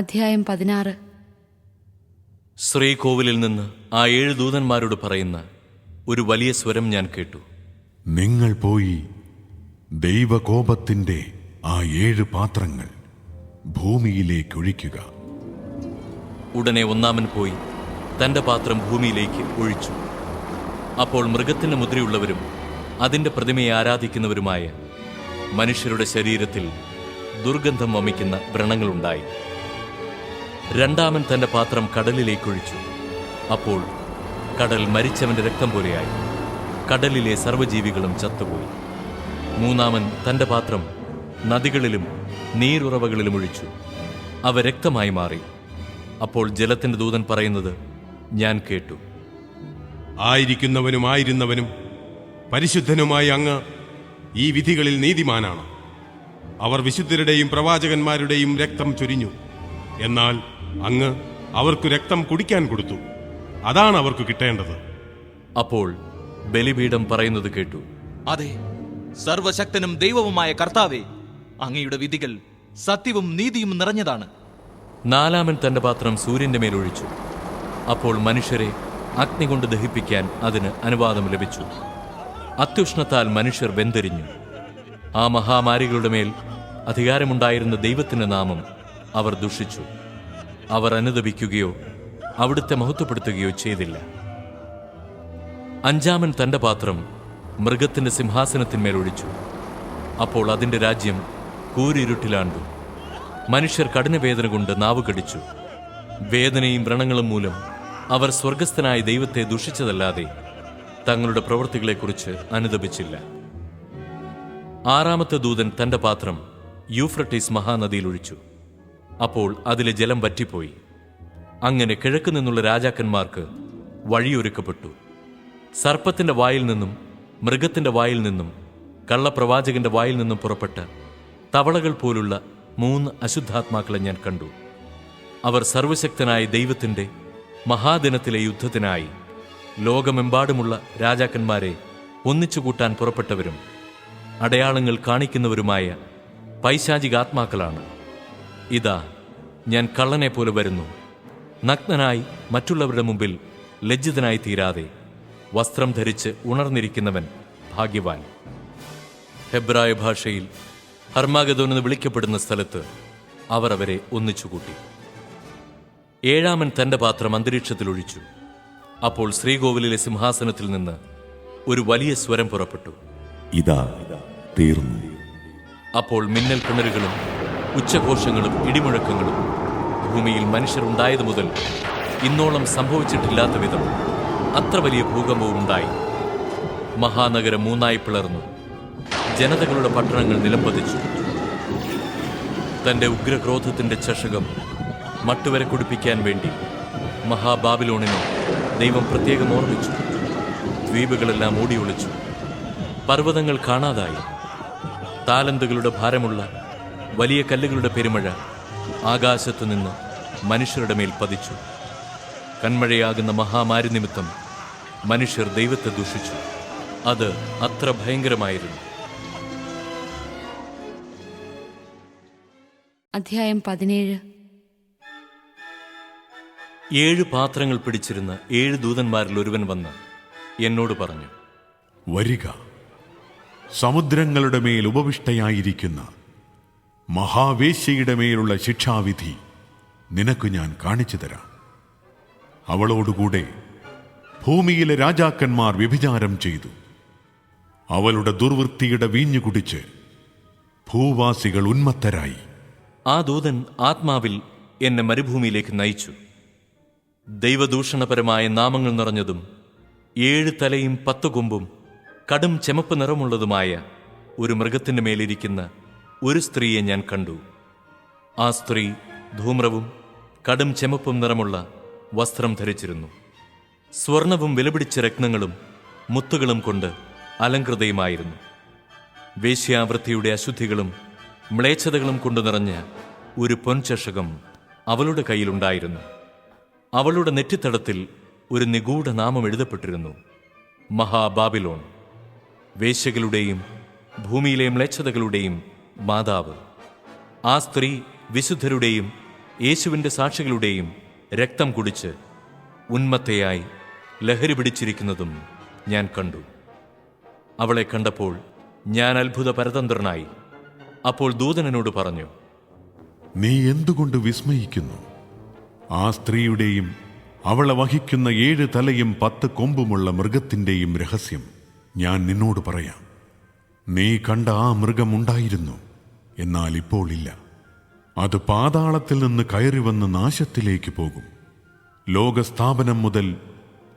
അധ്യായം പതിനാറ്. ശ്രീകോവിലിൽ നിന്ന് ആ ഏഴ് ദൂതന്മാരോട് പറയുന്ന ഒരു വലിയ സ്വരം ഞാൻ കേട്ടു. നിങ്ങൾ പോയി ദൈവകോപത്തിന്റെ ആ ഏഴ് പാത്രങ്ങൾ ഭൂമിയിലേക്ക് ഒഴിക്കുക. ഉടനെ ഒന്നാമൻ പോയി തന്റെ പാത്രം ഭൂമിയിലേക്ക് ഒഴിച്ചു. അപ്പോൾ മൃഗത്തിന് മുദ്രയുള്ളവരും അതിന്റെ പ്രതിമയെ ആരാധിക്കുന്നവരുമായ മനുഷ്യരുടെ ശരീരത്തിൽ ദുർഗന്ധം വമിക്കുന്ന വ്രണങ്ങളുണ്ടായി. രണ്ടാമൻ തന്റെ പാത്രം കടലിലേക്കൊഴിച്ചു. അപ്പോൾ കടൽ മരിച്ചവന്റെ രക്തം പോലെയായി. കടലിലെ സർവജീവികളും ചത്തുപോയി. മൂന്നാമൻ തന്റെ പാത്രം നദികളിലും നീരുറവകളിലും ഒഴിച്ചു. അവ രക്തമായി മാറി. അപ്പോൾ ജലത്തിന്റെ ദൂതൻ പറയുന്നത് ഞാൻ കേട്ടു. ആയിരിക്കുന്നവനും ആയിരുന്നവനും പരിശുദ്ധനുമായി അങ്ങ് ഈ വിധികളിൽ നീതിമാനാണ്. അവർ വിശുദ്ധരുടെയും പ്രവാചകന്മാരുടെയും രക്തം ചൊരിഞ്ഞു. എന്നാൽ അങ്ങ് അവർക്ക് രക്തം കുടിക്കാൻ കൊടുത്തു. അതാണ് അവർക്ക് കിട്ടേണ്ടത്. അപ്പോൾ ബലിപീഠം പറയുന്നത് കേട്ടു. അതെ സർവശക്തനും ദൈവവുമായ കർത്താവേ അങ്ങയുടെ വിധികൾ സത്യവും നീതിയും നിറഞ്ഞതാണ്. നാലാമൻ തന്റെ പാത്രം സൂര്യന്റെ മേലൊഴിച്ചു അപ്പോൾ മനുഷ്യരെ അഗ്നി കൊണ്ട് ദഹിപ്പിക്കാൻ അതിന് അനുവാദം ലഭിച്ചു. അത്യുഷ്ണത്താൽ മനുഷ്യർ വെന്തെരിഞ്ഞു. ആ മഹാമാരികളുടെ മേൽ അധികാരമുണ്ടായിരുന്ന ദൈവത്തിന്റെ നാമം അവർ ദുഷിച്ചു. അവർ അനുദപിക്കുകയോ അവിടുത്തെ മഹത്വപ്പെടുത്തുകയോ ചെയ്തില്ല. അഞ്ചാമൻ തന്റെ പാത്രം മൃഗത്തിന്റെ സിംഹാസനത്തിന്മേൽ ഒഴിച്ചു. അപ്പോൾ അതിന്റെ രാജ്യം കൂരിരുട്ടിലാണ്ടു. മനുഷ്യർ കഠിനവേദന കൊണ്ട് നാവ് കടിച്ചു. വേദനയും വ്രണങ്ങളും മൂലം അവർ സ്വർഗസ്ഥനായ ദൈവത്തെ ദുഷിച്ചതല്ലാതെ തങ്ങളുടെ പ്രവൃത്തികളെക്കുറിച്ച് അനുദപിച്ചില്ല. ആറാമത്തെ ദൂതൻ തന്റെ പാത്രം യൂഫ്രട്ടീസ് മഹാനദിയിൽ ഒഴിച്ചു. അപ്പോൾ അതിലെ ജലം വറ്റിപ്പോയി. അങ്ങനെ കിഴക്ക് നിന്നുള്ള രാജാക്കന്മാർക്ക് വഴിയൊരുക്കപ്പെട്ടു. സർപ്പത്തിന്റെ വായിൽ നിന്നും മൃഗത്തിന്റെ വായിൽ നിന്നും കള്ളപ്രവാചകന്റെ വായിൽ നിന്നും പുറപ്പെട്ട തവളകൾ പോലുള്ള മൂന്ന് അശുദ്ധാത്മാക്കളെ ഞാൻ കണ്ടു. അവർ സർവശക്തനായ ദൈവത്തിന്റെ മഹാദിനത്തിലെ യുദ്ധത്തിനായി ലോകമെമ്പാടുമുള്ള രാജാക്കന്മാരെ ഒന്നിച്ചു കൂട്ടാൻ പുറപ്പെട്ടവരും അടയാളങ്ങൾ കാണിക്കുന്നവരുമായ പൈശാചികാത്മാക്കളാണ്. ഇതാ ഞാൻ കള്ളനെ പോലെ വരുന്നു. നഗ്നനായി മറ്റുള്ളവരുടെ മുമ്പിൽ ലജ്ജിതനായി തീരാതെ വസ്ത്രം ധരിച്ച് ഉണർന്നിരിക്കുന്നവൻ ഭാഗ്യവാൻ. ഹെബ്രായ ഭാഷയിൽ ഹർമാഗതോൻ എന്ന് വിളിക്കപ്പെടുന്ന സ്ഥലത്ത് അവർ അവരെ ഒന്നിച്ചുകൂട്ടി. ഏഴാമൻ തന്റെ പാത്രം അന്തരീക്ഷത്തിൽ ഒഴിച്ചു. അപ്പോൾ ശ്രീകോവിലിലെ സിംഹാസനത്തിൽ നിന്ന് ഒരു വലിയ സ്വരം പുറപ്പെട്ടു. ഇതാ തീർന്നു. അപ്പോൾ മിന്നൽ കിണറുകളും ഉച്ചഘോഷങ്ങളും ഇടിമുഴക്കങ്ങളും. ഭൂമിയിൽ മനുഷ്യരുണ്ടായതു മുതൽ ഇന്നോളം സംഭവിച്ചിട്ടില്ലാത്ത വിധം അത്ര വലിയ ഭൂകമ്പവും ഉണ്ടായി. മഹാനഗരം മൂന്നായി പിളർന്നു. ജനതകളുടെ പട്ടണങ്ങൾ നിലംപതിച്ചു. തന്റെ ഉഗ്രക്രോധത്തിന്റെ ചഷകം മട്ടുവരെ കുടിപ്പിക്കാൻ വേണ്ടി മഹാബാബിലോണിനെ ദൈവം പ്രത്യേകം ഓർമ്മിച്ചു. ദ്വീപുകളെല്ലാം ഓടിയൊളിച്ചു പർവതങ്ങൾ കാണാതായി. താലന്തുകളുടെ ഭാരമുള്ള വലിയ കല്ലുകളുടെ പെരുമഴ ആകാശത്തു നിന്ന് മനുഷ്യരുടെ മേൽ പതിച്ചു. കൺമഴയാകുന്ന മഹാമാരി നിമിത്തം മനുഷ്യർ ദൈവത്തെ ദൂഷിച്ചു. അത് അത്ര ഭയങ്കരമായിരുന്നു. അധ്യായം പതിനേഴ്. ഏഴ് പാത്രങ്ങൾ പിടിച്ചിരുന്ന ഏഴ് ദൂതന്മാരിൽ ഒരുവൻ വന്ന് എന്നോട് പറഞ്ഞു വരിക. സമുദ്രങ്ങളുടെ മേൽ ഉപവിഷ്ടയായിരിക്കുന്ന മഹാവേശ്യയുടെ മേലുള്ള ശിക്ഷാവിധി നിനക്ക് ഞാൻ കാണിച്ചു തരാം. അവളോടുകൂടെ ഭൂമിയിലെ രാജാക്കന്മാർ വ്യഭിചാരം ചെയ്തു. അവളുടെ ദുർവൃത്തിയുടെ വീഞ്ഞു കുടിച്ച് ഭൂവാസികൾ ഉന്മത്തരായി. ആ ദൂതൻ ആത്മാവിൽ എന്നെ മരുഭൂമിയിലേക്ക് നയിച്ചു. ദൈവദൂഷണപരമായ നാമങ്ങൾ നിറഞ്ഞതും ഏഴ് തലയും പത്ത് കൊമ്പും കടും ചെമപ്പ് നിറമുള്ളതുമായ ഒരു മൃഗത്തിന്റെ മേലിരിക്കുന്ന ഒരു സ്ത്രീയെ ഞാൻ കണ്ടു. ആ സ്ത്രീ ധൂമ്രവും കടും ചെമപ്പും നിറമുള്ള വസ്ത്രം ധരിച്ചിരുന്നു. സ്വർണവും വിലപിടിച്ച രത്നങ്ങളും മുത്തുകളും കൊണ്ട് അലങ്കൃതയുമായിരുന്നു. വേശ്യാവൃത്തിയുടെ അശുദ്ധികളും മ്ലേച്ഛതകളും കൊണ്ടു നിറഞ്ഞ ഒരു പൊൻചഷകം അവളുടെ കയ്യിലുണ്ടായിരുന്നു. അവളുടെ നെറ്റിത്തടത്തിൽ ഒരു നിഗൂഢ നാമം എഴുതപ്പെട്ടിരുന്നു. മഹാബാബിലോൺ. വേശ്യകളുടെയും ഭൂമിയിലെ മ്ലേച്ഛതകളുടെയും മാതാവ് ആ സ്ത്രീ വിശുദ്ധരുടെയും യേശുവിന്റെ സാക്ഷികളുടെയും രക്തം കുടിച്ച് ഉന്മത്തയായി ലഹരി പിടിച്ചിരിക്കുന്നതും ഞാൻ കണ്ടു. അവളെ കണ്ടപ്പോൾ ഞാൻ അത്ഭുത പരതന്ത്രനായി. അപ്പോൾ ദൂതനോട് പറഞ്ഞു നീ എന്തുകൊണ്ട് വിസ്മയിക്കുന്നു? ആ സ്ത്രീയുടെയും അവളെ വഹിക്കുന്ന ഏഴ് തലയും പത്ത് കൊമ്പുമുള്ള മൃഗത്തിന്റെയും രഹസ്യം ഞാൻ നിന്നോട് പറയാം. നീ കണ്ട ആ മൃഗം ഉണ്ടായിരുന്നു. എന്നാൽ ഇപ്പോൾ ഇല്ല. അത് പാതാളത്തിൽ നിന്ന് കയറി വന്ന് നാശത്തിലേക്ക് പോകും. ലോകസ്ഥാപനം മുതൽ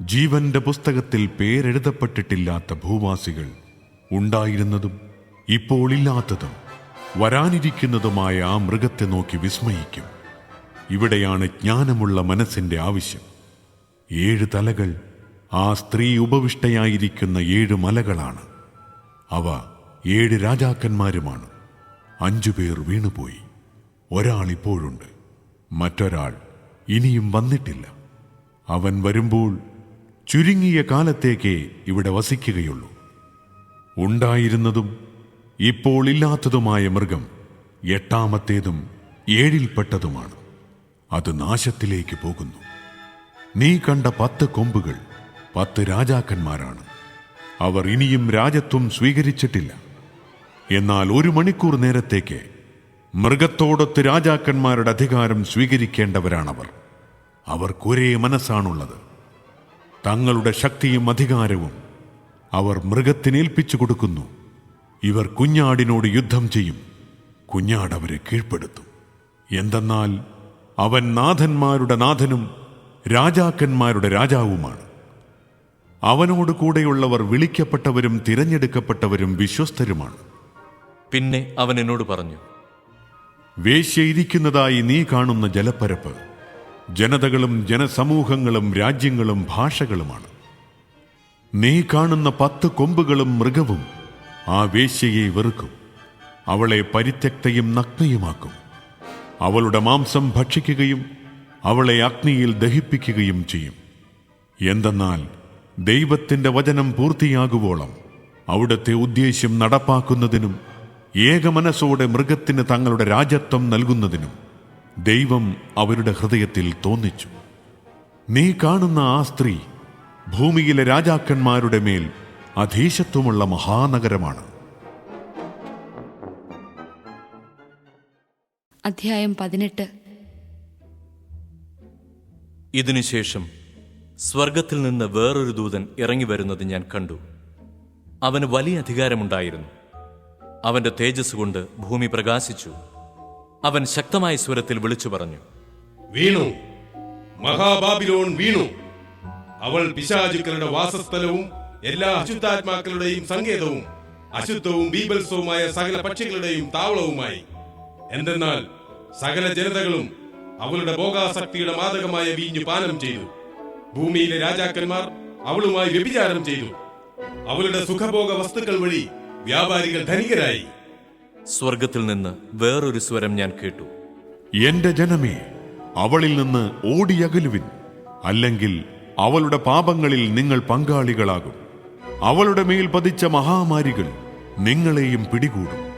ജീവന്റെ പുസ്തകത്തിൽ പേരെഴുതപ്പെട്ടിട്ടില്ലാത്ത ഭൂവാസികൾ ഉണ്ടായിരുന്നതും ഇപ്പോൾ ഇല്ലാത്തതും വരാനിരിക്കുന്നതുമായ ആ മൃഗത്തെ നോക്കി വിസ്മയിക്കും. ഇവിടെയാണ് ജ്ഞാനമുള്ള മനസ്സിന്റെ ആവശ്യം. ഏഴ് തലകൾ ആ സ്ത്രീ ഉപവിഷ്ടയായിരിക്കുന്ന ഏഴ് മലകളാണ്. അവ ഏഴ് രാജാക്കന്മാരുമാണ്. അഞ്ചുപേർ വീണുപോയി. ഒരാൾ ഇപ്പോഴുണ്ട്. മറ്റൊരാൾ ഇനിയും വന്നിട്ടില്ല. അവൻ വരുമ്പോൾ ചുരുങ്ങിയ കാലത്തേക്കേ ഇവിടെ വസിക്കുകയുള്ളൂ. ഉണ്ടായിരുന്നതും ഇപ്പോൾ ഇല്ലാത്തതുമായ മൃഗം എട്ടാമത്തേതും ഏഴിൽപ്പെട്ടതുമാണ്. അത് നാശത്തിലേക്ക് പോകുന്നു. നീ കണ്ട പത്ത് കൊമ്പുകൾ പത്ത് രാജാക്കന്മാരാണ്. അവർ ഇനിയും രാജത്വം സ്വീകരിച്ചിട്ടില്ല. എന്നാൽ ഒരു മണിക്കൂർ നേരത്തേക്ക് മൃഗത്തോടൊത്ത് രാജാക്കന്മാരുടെ അധികാരം സ്വീകരിക്കേണ്ടവരാണവർ. അവർക്കൊരേ മനസ്സാണുള്ളത്. തങ്ങളുടെ ശക്തിയും അധികാരവും അവർ മൃഗത്തിനേൽപ്പിച്ചു കൊടുക്കുന്നു. ഇവർ കുഞ്ഞാടിനോട് യുദ്ധം ചെയ്യും. കുഞ്ഞാടവരെ കീഴ്പ്പെടുത്തും. എന്തെന്നാൽ അവൻ നാഥന്മാരുടെ നാഥനും രാജാക്കന്മാരുടെ രാജാവുമാണ്. അവനോട് കൂടെയുള്ളവർ വിളിക്കപ്പെട്ടവരും തിരഞ്ഞെടുക്കപ്പെട്ടവരും വിശ്വസ്തരുമാണ്. പിന്നെ അവൻ എന്നോട് പറഞ്ഞു വേശ്യയിരിക്കുന്നതായി നീ കാണുന്ന ജലപ്പരപ്പ് ജനതകളും ജനസമൂഹങ്ങളും രാജ്യങ്ങളും ഭാഷകളുമാണ്. നീ കാണുന്ന പത്ത് കൊമ്പുകളും മൃഗവും ആ വേശ്യയെ വെറുക്കും. അവളെ പരിത്യക്തയും നഗ്നയുമാക്കും. അവളുടെ മാംസം ഭക്ഷിക്കുകയും അവളെ അഗ്നിയിൽ ദഹിപ്പിക്കുകയും ചെയ്യും. എന്തെന്നാൽ ദൈവത്തിന്റെ വചനം പൂർത്തിയാകുവോളം അവിടുത്തെ ഉദ്ദേശ്യം നടപ്പാക്കുന്നതിനും ഏകമനസ്സോടെ മൃഗത്തിന് തങ്ങളുടെ രാജത്വം നൽകുന്നതിനും ദൈവം അവരുടെ ഹൃദയത്തിൽ തോന്നിച്ചു. നീ കാണുന്ന ആ സ്ത്രീ ഭൂമിയിലെ രാജാക്കന്മാരുടെ മേൽ അധീശത്വമുള്ള മഹാനഗരമാണ്. അധ്യായം പതിനെട്ട്. ഇതിനുശേഷം സ്വർഗത്തിൽ നിന്ന് വേറൊരു ദൂതൻ ഇറങ്ങി വരുന്നത് ഞാൻ കണ്ടു. അവന് വലിയ അധികാരമുണ്ടായിരുന്നു. അവന്റെ തേജസ് കൊണ്ട് ഭൂമി പ്രകാശിച്ചു. അവൻ ശക്തമായ സ്വരത്തിൽ വിളിച്ചു പറഞ്ഞു വീണു. മഹാബാബിലോൺ വീണു. അവൾ പിശാചുക്കളുടെ വാസസ്ഥലവും എല്ലാ അശുദ്ധാത്മാക്കളുടെയും സങ്കേതവും അശുദ്ധവും ബീബൽസവുമായ സകല പക്ഷികളുടെയും താവളവുമായി. എന്തെന്നാൽ സകല ജനതകളും അവളുടെ ഭോഗാസക്തിയുടെ മാതകമായ വീഞ്ഞു പാനം ചെയ്തു. ഭൂമിയിലെ രാജാക്കന്മാർ അവളുമായി വ്യഭിചാരം ചെയ്തു. അവളുടെ സുഖഭോഗ വസ്തുക്കൾ വഴി വ്യാപാരികൾ ധനികരായി. സ്വർഗത്തിൽ നിന്ന് വേറൊരു സ്വരം ഞാൻ കേട്ടു. എന്റെ ജനമേ അവളിൽ നിന്ന് ഓടിയകലുവിൻ അല്ലെങ്കിൽ അവളുടെ പാപങ്ങളിൽ നിങ്ങൾ പങ്കാളികളാകും. അവളുടെ മേൽ പതിച്ച മഹാമാരികൾ നിങ്ങളെയും പിടികൂടും.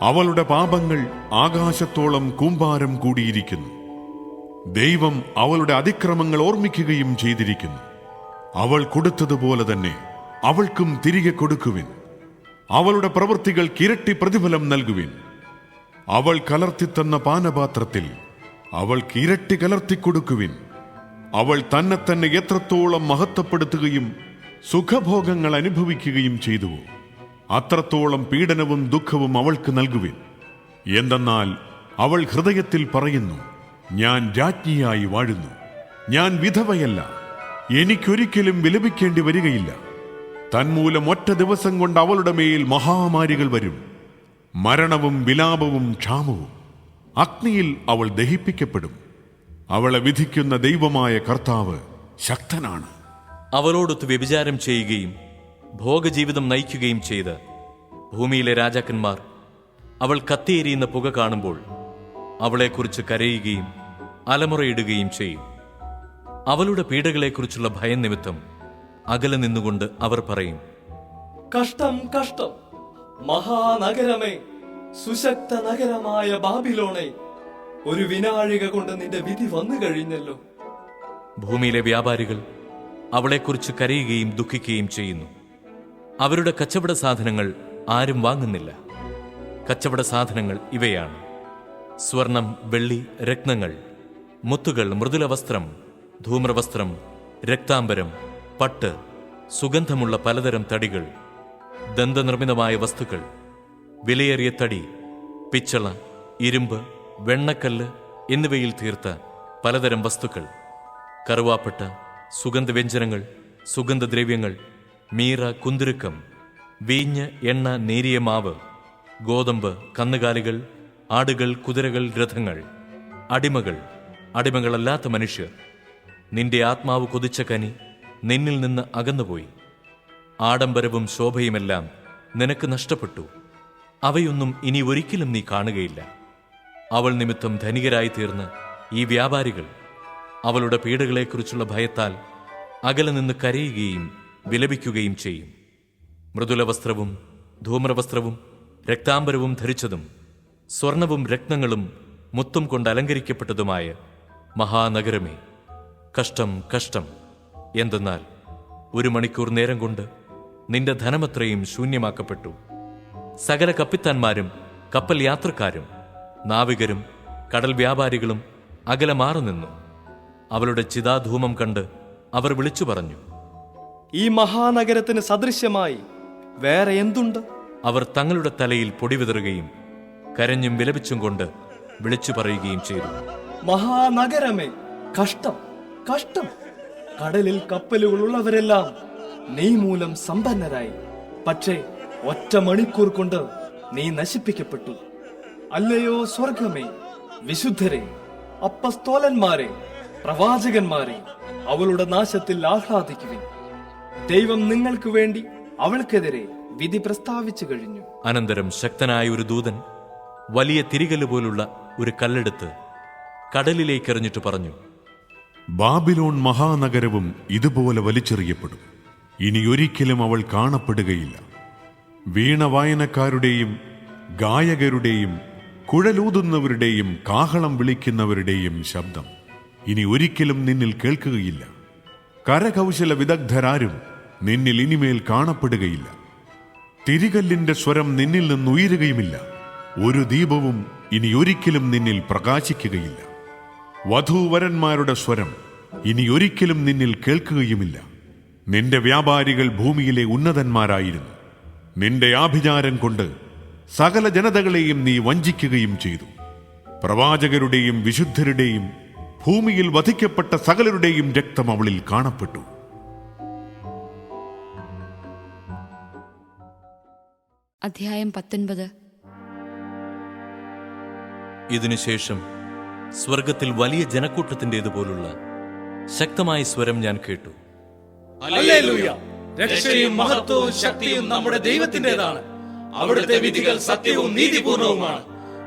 അവളുടെ പാപങ്ങൾ ആകാശത്തോളം കൂമ്പാരം കൂടിയിരിക്കുന്നു. ദൈവം അവളുടെ അതിക്രമങ്ങൾ ഓർമ്മിക്കുകയും ചെയ്തിരിക്കുന്നു. അവൾ കൊടുത്തതുപോലെ തന്നെ അവൾക്കും തിരികെ കൊടുക്കുവിൻ. അവളുടെ പ്രവൃത്തികൾ കിരട്ടി പ്രതിഫലം നൽകുവിൻ. അവൾ കലർത്തിത്തന്ന പാനപാത്രത്തിൽ അവൾക്ക് ഇരട്ടി കലർത്തിക്കൊടുക്കുവിൻ അവൾ തന്നെ തന്നെ എത്രത്തോളം മഹത്വപ്പെടുത്തുകയും സുഖഭോഗങ്ങൾ അനുഭവിക്കുകയും ചെയ്തുവോ അത്രത്തോളം പീഡനവും ദുഃഖവും അവൾക്ക് നൽകുവിൻ. എന്തെന്നാൽ അവൾ ഹൃദയത്തിൽ പറയുന്നു ഞാൻ രാജ്ഞിയായി വാഴുന്നു. ഞാൻ വിധവയല്ല. എനിക്കൊരിക്കലും വിലപിക്കേണ്ടി വരികയില്ല. തന്മൂലം ഒറ്റ ദിവസം കൊണ്ട് അവളുടെ മേൽ മഹാമാരികൾ വരും. മരണവും വിലാപവും ക്ഷാമവും. അഗ്നിയിൽ അവൾ ദഹിപ്പിക്കപ്പെടും. അവളെ വിധിക്കുന്ന ദൈവമായ കർത്താവ് ശക്തനാണ്. അവളോടൊത്ത് വ്യഭിചാരം ചെയ്യുകയും ഭോഗജീവിതം നയിക്കുകയും ചെയ്ത് ഭൂമിയിലെ രാജാക്കന്മാർ അവൾ കത്തിയെരിയുന്ന പുക കാണുമ്പോൾ അവളെക്കുറിച്ച് കരയുകയും അലമുറയിടുകയും ചെയ്യും. അവളുടെ പീഡകളെക്കുറിച്ചുള്ള ഭയം നിമിത്തം അകലെ നിന്നുകൊണ്ട് അവർ പറയും കഷ്ടം കഷ്ടം. മഹാനഗരമേ സുശക്ത നഗരമായ ബാബിലോണെ ഒരു വിനാഴിക കൊണ്ട് നിന്റെ വിധി വന്നു കഴിഞ്ഞല്ലോ. ഭൂമിയിലെ വ്യാപാരികൾ അവളെക്കുറിച്ച് കരയുകയും ദുഃഖിക്കുകയും ചെയ്യുന്നു. അവരുടെ കച്ചവട സാധനങ്ങൾ ആരും വാങ്ങുന്നില്ല. കച്ചവട സാധനങ്ങൾ ഇവയാണ്. സ്വർണം വെള്ളി രത്നങ്ങൾ മുത്തുകൾ മൃദുല വസ്ത്രം ധൂമ്രവസ്ത്രം രക്താംബരം പട്ട് സുഗന്ധമുള്ള പലതരം തടികൾ ദന്തനിർമ്മിതമായ വസ്തുക്കൾ വിലയേറിയ തടി പിച്ചള ഇരുമ്പ് വെണ്ണക്കല്ല് എന്നിവയിൽ തീർത്ത പലതരം വസ്തുക്കൾ. കറുവാപ്പട്ട സുഗന്ധവ്യഞ്ജനങ്ങൾ സുഗന്ധദ്രവ്യങ്ങൾ മീറ കുന്തുരുക്കം വീഞ്ഞ് എണ്ണ നേരിയ മാവ് ഗോതമ്പ് കന്നുകാലികൾ ആടുകൾ കുതിരകൾ രഥങ്ങൾ അടിമകൾ അടിമകളല്ലാത്ത മനുഷ്യർ. നിന്റെ ആത്മാവ് കൊതിച്ച കനി നിന്നിൽ നിന്ന് അകന്നുപോയി. ആഡംബരവും ശോഭയുമെല്ലാം നിനക്ക് നഷ്ടപ്പെട്ടു. അവയൊന്നും ഇനി ഒരിക്കലും നീ കാണുകയില്ല. അവൾ നിമിത്തം ധനികരായി തീർന്ന് ഈ വ്യാപാരികൾ അവളുടെ പീഡകളെക്കുറിച്ചുള്ള ഭയത്താൽ അകലെ നിന്ന് കരയുകയും വിലപിക്കുകയും ചെയ്യും. മൃദുലവസ്ത്രവും ധൂമ്രവസ്ത്രവും രക്താംബരവും ധരിച്ചതും സ്വർണവും രത്നങ്ങളും മുത്തും കൊണ്ട് അലങ്കരിക്കപ്പെട്ടതുമായ മഹാനഗരമേ. കഷ്ടം കഷ്ടം. എന്തെന്നാൽ ഒരു മണിക്കൂർ നേരം കൊണ്ട് നിന്റെ ധനമത്രയും ശൂന്യമാക്കപ്പെട്ടു. സകല കപ്പിത്താന്മാരും കപ്പൽ യാത്രക്കാരും നാവികരും കടൽ വ്യാപാരികളും അകലെ മാറി നിന്നു. അവളുടെ ചിതാധൂമം കണ്ട് അവർ വിളിച്ചു പറഞ്ഞു ഈ മഹാനഗരത്തിന് സദൃശ്യമായി വേറെ എന്തുണ്ട്? അവർ തങ്ങളുടെ തലയിൽ പൊടി വിതറുകയും കരഞ്ഞും വിലപിച്ചും കൊണ്ട് വിളിച്ചു പറയുകയും ചെയ്തു. മഹാനഗരമേ കഷ്ടം കഷ്ടം. കടലിൽ കപ്പലുകൾ ഉള്ളവരെല്ലാം നീ മൂലം സമ്പന്നരായി. പക്ഷേ ഒറ്റ മണിക്കൂർ കൊണ്ട് നീ നശിപ്പിക്കപ്പെട്ടു. അല്ലയോ സ്വർഗമേ വിശുദ്ധരെ അപ്പസ്തോലന്മാരെ പ്രവാചകന്മാരെ അവളുടെ നാശത്തിൽ ആഹ്ലാദിക്കുവിൻ. ദൈവം നിങ്ങൾക്ക് വേണ്ടി അവൾക്കെതിരെ വിധി പ്രസ്താവിച്ചു കഴിഞ്ഞു. അനന്തരം ശക്തനായ ഒരു ദൂതൻ വലിയ തിരികൽ പോലുള്ള ഒരു കല്ലെടുത്ത് കടലിലേക്കെറിഞ്ഞിട്ട് പറഞ്ഞു ബാബിലോൺ മഹാനഗരവും ഇതുപോലെ വലിച്ചെറിയപ്പെടും. ഇനി ഒരിക്കലും അവൾ കാണപ്പെടുകയില്ല. വീണ വായനക്കാരുടെയും ഗായകരുടെയും കുഴലൂതുന്നവരുടെയും കാഹളം വിളിക്കുന്നവരുടെയും ശബ്ദം ഇനി ഒരിക്കലും നിന്നിൽ കേൾക്കുകയില്ല. കരകൗശല വിദഗ്ധരാരും നിന്നിൽ ഇനിമേൽ കാണപ്പെടുകയില്ല. തിരികല്ലിന്റെ സ്വരം നിന്നിൽ നിന്നുയരുകയുമില്ല. ഒരു ദീപവും ഇനി ഒരിക്കലും നിന്നിൽ പ്രകാശിക്കുകയില്ല. വധൂവരന്മാരുടെ സ്വരം ഇനി ഒരിക്കലും നിന്നിൽ കേൾക്കുകയുമില്ല. നിന്റെ വ്യാപാരികൾ ഭൂമിയിലെ ഉന്നതന്മാരായിരുന്നു. നിന്റെ ആഭിചാരം കൊണ്ട് സകല ജനതകളെയും നീ വഞ്ചിക്കുകയും ചെയ്തു. പ്രവാചകരുടെയും വിശുദ്ധരുടെയും ഭൂമിയിൽ വധിക്കപ്പെട്ട സകലരുടെയും രക്തം അവളിൽ കാണപ്പെട്ടു. അധ്യായം പത്തൊൻപത്. ഇതിനുശേഷം സ്വർഗത്തിൽ വലിയ ജനക്കൂട്ടത്തിന്റെതുപോലുള്ള ശക്തമായ സ്വരം ഞാൻ കേട്ടു. രക്ഷയും മഹത്വവും ശക്തിയും നമ്മുടെ ദൈവത്തിന്റെതാണ്. അവിടുത്തെ വിധികൾ സത്യവും നീതിപൂർണവുമാണ്.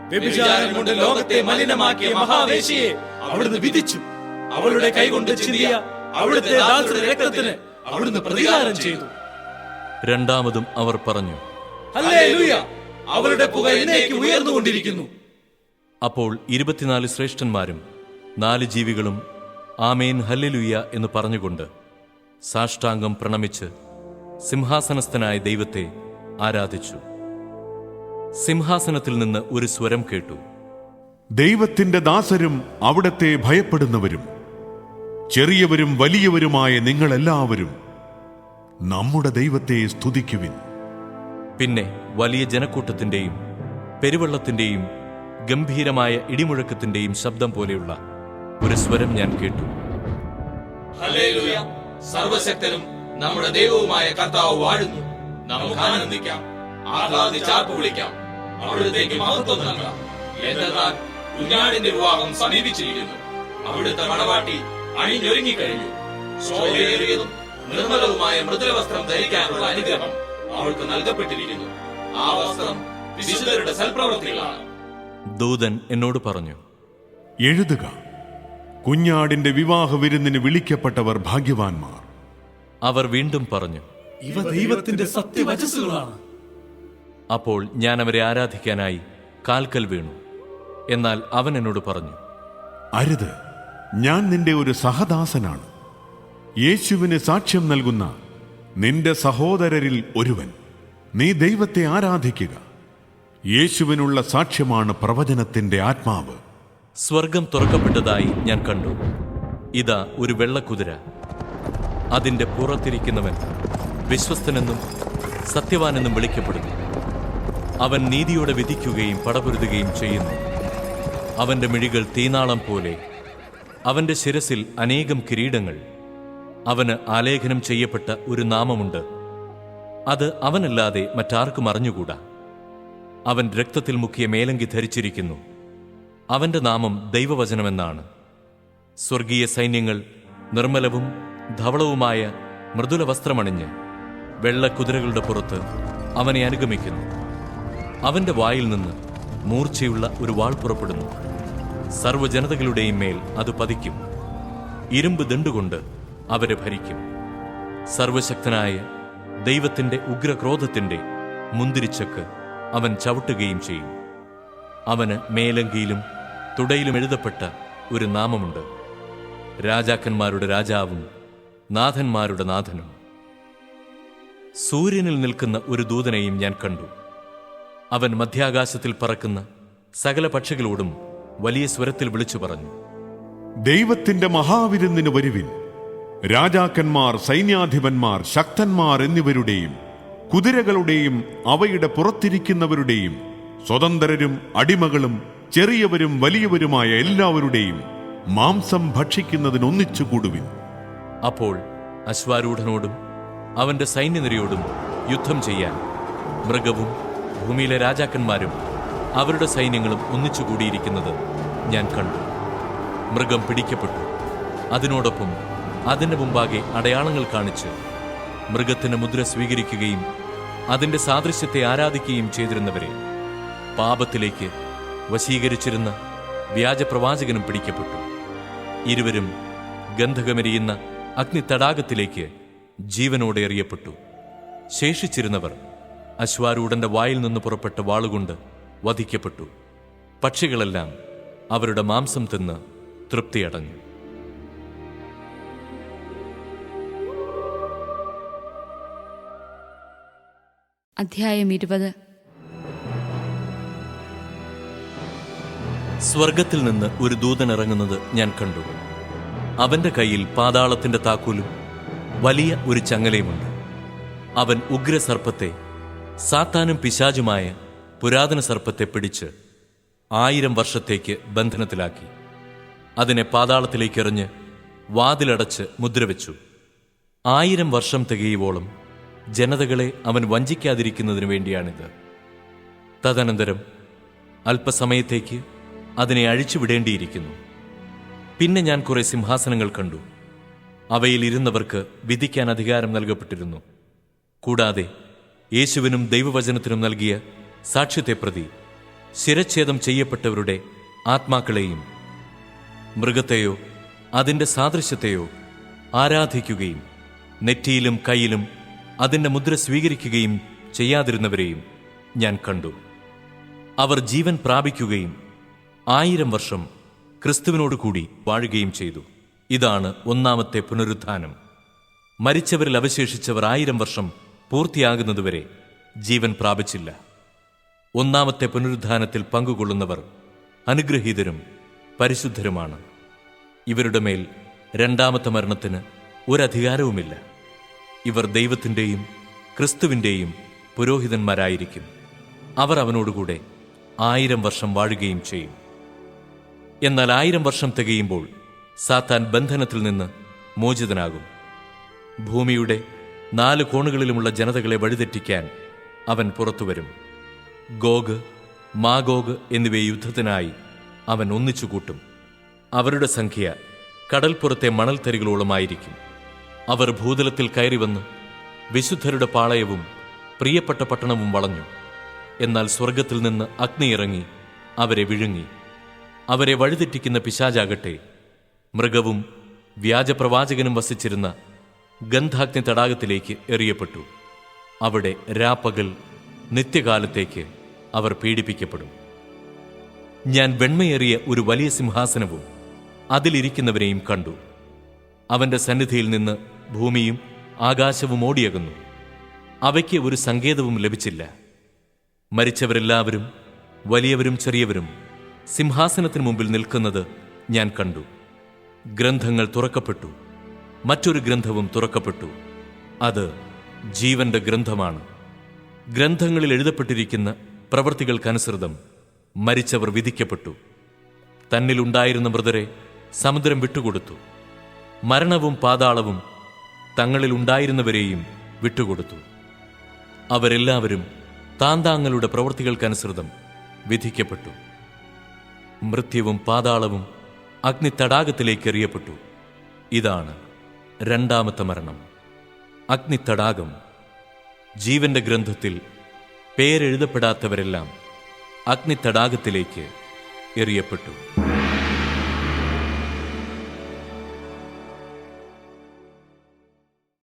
വ്യഭിചാരം കൊണ്ട് ലോകത്തെ മലിനമാക്കിയ മഹാവേശിയെ അവിടുന്ന് വിധിച്ചു. അവളുടെ കൈകൊണ്ട് ചിന്തിയ അവിടുത്തെ രക്തത്തിന് അവിടുന്ന് പ്രതികാരം ചെയ്തു. രണ്ടാമതും അവർ പറഞ്ഞു അവളുടെ പുക എന്നേക്ക് ഉയർന്നുകൊണ്ടിരിക്കുന്നു. അപ്പോൾ ഇരുപത്തിനാല് ശ്രേഷ്ഠന്മാരും നാല് ജീവികളും ആമേൻ ഹല്ലേലൂയ എന്ന് പറഞ്ഞുകൊണ്ട് സാഷ്ടാംഗം പ്രണമിച്ച് സിംഹാസനസ്ഥനായ ദൈവത്തെ ആരാധിച്ചു. സിംഹാസനത്തിൽ നിന്ന് ഒരു സ്വരം കേട്ടു. ദൈവത്തിന്റെ ദാസരും അവിടത്തെ ഭയപ്പെടുന്നവരും ചെറിയവരും വലിയവരുമായ നിങ്ങളെല്ലാവരും നമ്മുടെ ദൈവത്തെ സ്തുതിക്കുവിൻ. പിന്നെ വലിയ ജനക്കൂട്ടത്തിന്റെയും പെരുവെള്ളത്തിന്റെയും ഗംഭീരമായ ഇടിമുഴക്കത്തിന്റെയും ശബ്ദം പോലെയുള്ള ഒരു സ്വരം ഞാൻ കേട്ടു. സർവശക്തനും നമ്മുടെ ദൈവവുമായ കർത്താവ് വാഴുന്നു. നമുക്ക് ആനന്ദിക്കാം. ആഹ്ലാദിച്ചാർപ്പ് വിളിക്കാം. അവിടുത്തേക്ക് മഹത്വം നൽകാം. എന്തെന്നാൽ കുഞ്ഞാടിന്റെ വിവാഹം സമീപിച്ചിരിക്കുന്നു. അവിടുത്തെ മണവാട്ടി അണിഞ്ഞൊരുങ്ങിക്കഴിഞ്ഞു. ശോഭയേറിയതും നിർമ്മലവുമായ മൃദുലവസ്ത്രം ധരിക്കാനുള്ള അനുഗ്രഹം അവൾക്ക് നൽകപ്പെട്ടിരിക്കുന്നു. ആ വസ്ത്രം വിശുദ്ധരുടെ സൽപ്രവൃത്തികളാണ്. ദൂതൻ എന്നോട് പറഞ്ഞു എഴുതുക. കുഞ്ഞാടിന്റെ വിവാഹ വിരുന്നിന് വിളിക്കപ്പെട്ടവർ ഭാഗ്യവാന്മാർ. അവർ വീണ്ടും പറഞ്ഞു ഇവ ദൈവത്തിന്റെ സത്യവചസ്സുകളാണ്. അപ്പോൾ ഞാൻ അവരെ ആരാധിക്കാനായി കാൽക്കൽ വീണു. എന്നാൽ അവൻ എന്നോട് പറഞ്ഞു അരുത്. ഞാൻ നിന്റെ ഒരു സഹദാസനാണ്. യേശുവിന് സാക്ഷ്യം നൽകുന്ന നിന്റെ സഹോദരരിൽ ഒരുവൻ. നീ ദൈവത്തെ ആരാധിക്കുക. യേശുവിനുള്ള സാക്ഷ്യമാണ് പ്രവചനത്തിന്റെ ആത്മാവ്. സ്വർഗം തുറക്കപ്പെട്ടതായി ഞാൻ കണ്ടു. ഇതാ ഒരു വെള്ളക്കുതിര. അതിന്റെ പുറത്തിരിക്കുന്നവൻ വിശ്വസ്തനെന്നും സത്യവാനെന്നും വിളിക്കപ്പെടുന്നു. അവൻ നീതിയോടെ വിധിക്കുകയും പടപൊരുതുകയും ചെയ്യുന്നു. അവന്റെ മിഴികൾ തീനാളം പോലെ. അവന്റെ ശിരസിൽ അനേകം കിരീടങ്ങൾ. അവന് ആലേഖനം ചെയ്യപ്പെട്ട ഒരു നാമമുണ്ട്. അത് അവനല്ലാതെ മറ്റാർക്കും അറിഞ്ഞുകൂടാ. അവൻ രക്തത്തിൽ മുക്കിയ മേലങ്കി ധരിച്ചിരിക്കുന്നു. അവന്റെ നാമം ദൈവവചനമെന്നാണ്. സ്വർഗീയ സൈന്യങ്ങൾ നിർമ്മലവും ധവളവുമായ മൃദുല വസ്ത്രമണിഞ്ഞ് വെള്ളക്കുതിരകളുടെ പുറത്ത് അവനെ അനുഗമിക്കുന്നു. അവന്റെ വായിൽ നിന്ന് മൂർച്ചയുള്ള ഒരു വാൾ പുറപ്പെടുന്നു. സർവജനതകളുടെയും മേൽ അത് പതിക്കും. ഇരുമ്പ് ദണ്ടുകൊണ്ട് അവരെ ഭരിക്കും. സർവശക്തനായ ദൈവത്തിന്റെ ഉഗ്രക്രോധത്തിന്റെ മുന്തിരിച്ചക്ക് അവൻ ചവിട്ടുകയും ചെയ്യും. അവന് മേലങ്കിയിലും തുടയിലും എഴുതപ്പെട്ട ഒരു നാമമുണ്ട്. രാജാക്കന്മാരുടെ രാജാവും നാഥന്മാരുടെ നാഥനും. സൂര്യനിൽ നിൽക്കുന്ന ഒരു ദൂതനെയും ഞാൻ കണ്ടു. അവൻ മധ്യാകാശത്തിൽ പറക്കുന്ന സകല പക്ഷികളോടും വലിയ സ്വരത്തിൽ വിളിച്ചു പറഞ്ഞു. ദൈവത്തിന്റെ മഹാവിരുന്നിന് വരുവിൻ. രാജാക്കന്മാർ സൈന്യാധിപന്മാർ ശക്തന്മാർ എന്നിവരുടെയും കുതിരകളുടെയും അവയുടെ പുറത്തിരിക്കുന്നവരുടെയും സ്വതന്ത്രരും അടിമകളും ചെറിയവരും വലിയവരുമായ എല്ലാവരുടെയും മാംസം ഭക്ഷിക്കുന്നതിനൊന്നിച്ചു കൂടുവിൻ അപ്പോൾ അശ്വാരൂഢനോടും അവന്റെ സൈന്യനിരയോടും യുദ്ധം ചെയ്യാൻ മൃഗവും ഭൂമിയിലെ രാജാക്കന്മാരും അവരുടെ സൈന്യങ്ങളും ഒന്നിച്ചു കൂടിയിരിക്കുന്നത് ഞാൻ കണ്ടു. മൃഗം പിടിക്കപ്പെട്ടു. അതിനോടൊപ്പം അതിന്റെ മുമ്പാകെ അടയാളങ്ങൾ കാണിച്ച് മൃഗത്തിന് മുദ്ര സ്വീകരിക്കുകയും അതിന്റെ സാദൃശ്യത്തെ ആരാധിക്കുകയും ചെയ്തിരുന്നവരെ പാപത്തിലേക്ക് വശീകരിച്ചിരുന്ന വ്യാജപ്രവാചകനും പിടിക്കപ്പെട്ടു. ഇരുവരും ഗന്ധകമെരിയുന്ന അഗ്നിത്തടാകത്തിലേക്ക് ജീവനോടെ എറിയപ്പെട്ടു. ശേഷിച്ചിരുന്നവർ അശ്വാരൂഢന്റെ വായിൽ നിന്ന് പുറപ്പെട്ട വാളുകൊണ്ട് വധിക്കപ്പെട്ടു. പക്ഷികളെല്ലാം അവരുടെ മാംസം തിന്ന് തൃപ്തിയടഞ്ഞു. അധ്യായം ഇരുപത്. സ്വർഗത്തിൽ നിന്ന് ഒരു ദൂതൻ ഇറങ്ങുന്നത് ഞാൻ കണ്ടു. അവന്റെ കയ്യിൽ പാതാളത്തിന്റെ താക്കോലും വലിയ ഒരു ചങ്ങലയുമുണ്ട്. അവൻ ഉഗ്രസർപ്പത്തെ സാത്താനും പിശാചുമായ പുരാതന സർപ്പത്തെ പിടിച്ച് ആയിരം വർഷത്തേക്ക് ബന്ധനത്തിലാക്കി. അതിനെ പാതാളത്തിലേക്ക് എറിഞ്ഞ് വാതിലടച്ച് മുദ്രവെച്ചു. ആയിരം വർഷം തികയുവോളം ജനതകളെ അവൻ വഞ്ചിക്കാതിരിക്കുന്നതിനു വേണ്ടിയാണിത്. തദനന്തരം അല്പസമയത്തേക്ക് അതിനെ അഴിച്ചുവിടേണ്ടിയിരിക്കുന്നു. പിന്നെ ഞാൻ കുറെ സിംഹാസനങ്ങൾ കണ്ടു. അവയിൽ ഇരുന്നവർക്ക് വിധിക്കാൻ അധികാരം നൽകപ്പെട്ടിരുന്നു. കൂടാതെ യേശുവിനും ദൈവവചനത്തിനും നൽകിയ സാക്ഷ്യത്തെ പ്രതി ശിരച്ഛേദം ചെയ്യപ്പെട്ടവരുടെ ആത്മാക്കളെയും മൃഗത്തെയോ അതിന്റെ സാദൃശ്യത്തെയോ ആരാധിക്കുകയും നെറ്റിയിലും കയ്യിലും അതിന്റെ മുദ്ര സ്വീകരിക്കുകയും ചെയ്യാതിരുന്നവരെയും ഞാൻ കണ്ടു. അവർ ജീവൻ പ്രാപിക്കുകയും ആയിരം വർഷം ക്രിസ്തുവിനോട് കൂടി വാഴുകയും ചെയ്തു. ഇതാണ് ഒന്നാമത്തെ പുനരുത്ഥാനം. മരിച്ചവരിൽ അവശേഷിച്ചവർ ആയിരം വർഷം പൂർത്തിയാകുന്നതുവരെ ജീവൻ പ്രാപിച്ചില്ല. ഒന്നാമത്തെ പുനരുത്ഥാനത്തിൽ പങ്കുകൊള്ളുന്നവർ അനുഗ്രഹീതരും പരിശുദ്ധരുമാണ്. ഇവരുടെ മേൽ രണ്ടാമത്തെ മരണത്തിന് ഒരധികാരവുമില്ല. ഇവർ ദൈവത്തിന്റെയും ക്രിസ്തുവിന്റെയും പുരോഹിതന്മാരായിരിക്കും. അവർ അവനോടുകൂടെ ആയിരം വർഷം വാഴുകയും ചെയ്യും. എന്നാൽ ആയിരം വർഷം തികയുമ്പോൾ സാത്താൻ ബന്ധനത്തിൽ നിന്ന് മോചിതനാകും. ഭൂമിയുടെ നാല് കോണുകളിലുമുള്ള ജനതകളെ വഴിതെറ്റിക്കാൻ അവൻ പുറത്തുവരും. ഗോഗ് മാഗോഗ് എന്നിവയെ യുദ്ധത്തിനായി അവൻ ഒന്നിച്ചു കൂട്ടും അവരുടെ സംഖ്യ കടൽപ്പുറത്തെ മണൽത്തരികളോളമായിരിക്കും. അവർ ഭൂതലത്തിൽ കയറി വന്ന് വിശുദ്ധരുടെ പാളയവും പ്രിയപ്പെട്ട പട്ടണവും വളഞ്ഞു. എന്നാൽ സ്വർഗത്തിൽ നിന്ന് അഗ്നി ഇറങ്ങി അവരെ വിഴുങ്ങി. അവരെ വഴിതെറ്റിക്കുന്ന പിശാചാകട്ടെ മൃഗവും വ്യാജപ്രവാചകനും വസിച്ചിരുന്ന ഗന്ധാഗ്നി തടാകത്തിലേക്ക് എറിയപ്പെട്ടു. അവിടെ രാപ്പകൽ നിത്യകാലത്തേക്ക് അവർ പീഡിപ്പിക്കപ്പെടും. ഞാൻ വെണ്മയേറിയ ഒരു വലിയ സിംഹാസനവും അതിലിരിക്കുന്നവരെയും കണ്ടു. അവന്റെ സന്നിധിയിൽ നിന്ന് ഭൂമിയും ആകാശവും ഓടിയകുന്നു. അവയ്ക്ക് ഒരു സങ്കേതവും ലഭിച്ചില്ല. മരിച്ചവരെല്ലാവരും വലിയവരും ചെറിയവരും സിംഹാസനത്തിന് മുമ്പിൽ നിൽക്കുന്നത് ഞാൻ കണ്ടു. ഗ്രന്ഥങ്ങൾ തുറക്കപ്പെട്ടു. മറ്റൊരു ഗ്രന്ഥവും തുറക്കപ്പെട്ടു. അത് ജീവന്റെ ഗ്രന്ഥമാണ്. ഗ്രന്ഥങ്ങളിൽ എഴുതപ്പെട്ടിരിക്കുന്ന പ്രവൃത്തികൾക്കനുസൃതം മരിച്ചവർ വിധിക്കപ്പെട്ടു. തന്നിലുണ്ടായിരുന്ന മൃതരെ സമുദ്രം വിട്ടുകൊടുത്തു. മരണവും പാതാളവും തങ്ങളിലുണ്ടായിരുന്നവരെയും വിട്ടുകൊടുത്തു. അവരെല്ലാവരും താന്താങ്ങളുടെ പ്രവൃത്തികൾക്കനുസൃതം വിധിക്കപ്പെട്ടു. മൃത്യുവും പാതാളവും അഗ്നി തടാകത്തിലേക്ക് എറിയപ്പെട്ടു ഇതാണ് രണ്ടാമത്തെ മരണം. അഗ്നി തടാകം ജീവന്റെ ഗ്രന്ഥത്തിൽ പേരെഴുതപ്പെടാത്തവരെല്ലാം അഗ്നി തടാകത്തിലേക്ക് എറിയപ്പെട്ടു.